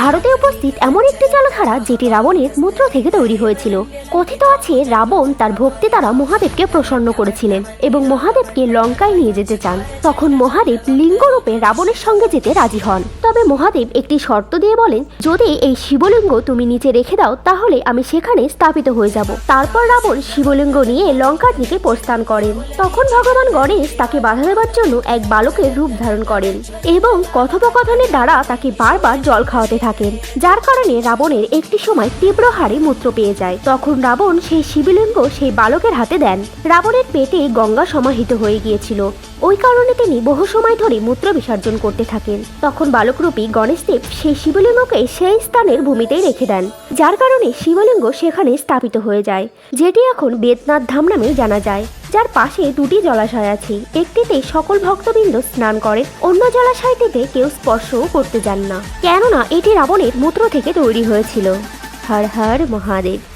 ভারতে উপস্থিত এমন একটি জলধারা যেটি রাবণের মূত্র থেকে তৈরি হয়েছিল। কথিত আছে, রাবণ তার ভক্তি দ্বারা মহাদেবকে প্রসন্ন করেছিলেন এবং মহাদেবকে লঙ্কায় নিয়ে যেতে চান। তখন মহাদেব লিঙ্গরূপে রাবণের সঙ্গে যেতে রাজি হন। তবে মহাদেব একটি শর্ত দিয়ে বলেন, যদি এই শিবলিঙ্গ তুমি নিচে রেখে দাও, তাহলে আমি সেখানে স্থাপিত হয়ে যাব। তারপর রাবণ শিবলিঙ্গ নিয়ে লঙ্কার দিকে প্রস্থান করেন। তখন ভগবান গণেশ তাকে বাধা দেওয়ার জন্য এক বালকের রূপ ধারণ করেন এবং কথোপকথনের দ্বারা তাকে বারবার জল খাওয়াতে থাকেন। যার কারণে রাবণের একটি সময় তীব্র হারে মূত্র পেয়ে যায়। তখন রাবণ সেই শিবলিঙ্গ সেই বালকের হাতে দেন। রাবণের পেটে গঙ্গা সমাহিত হয়ে গিয়েছিল। ওই কারণে তিনি বহু সময় ধরে মূত্র বিসর্জন করতে থাকেন। তখন বালকরূপী গণেশদেব সেই শিবলিঙ্গকে সেই স্থানের ভূমিতেই রেখে দেন। যার কারণে শিবলিঙ্গ সেখানে স্থাপিত হয়ে যায়, যেটি এখন বেদনাথ ধাম নামে জানা যায়। যার পাশে দুটি জলাশয় আছে। একটিতে সকল ভক্তবৃন্দ স্নান করে, অন্য জলাশয়টিতে কেউ স্পর্শও করতে যান না। কেননা এটি রাবণের মূত্র থেকে তৈরি হয়েছিল। হর হর মহাদেব।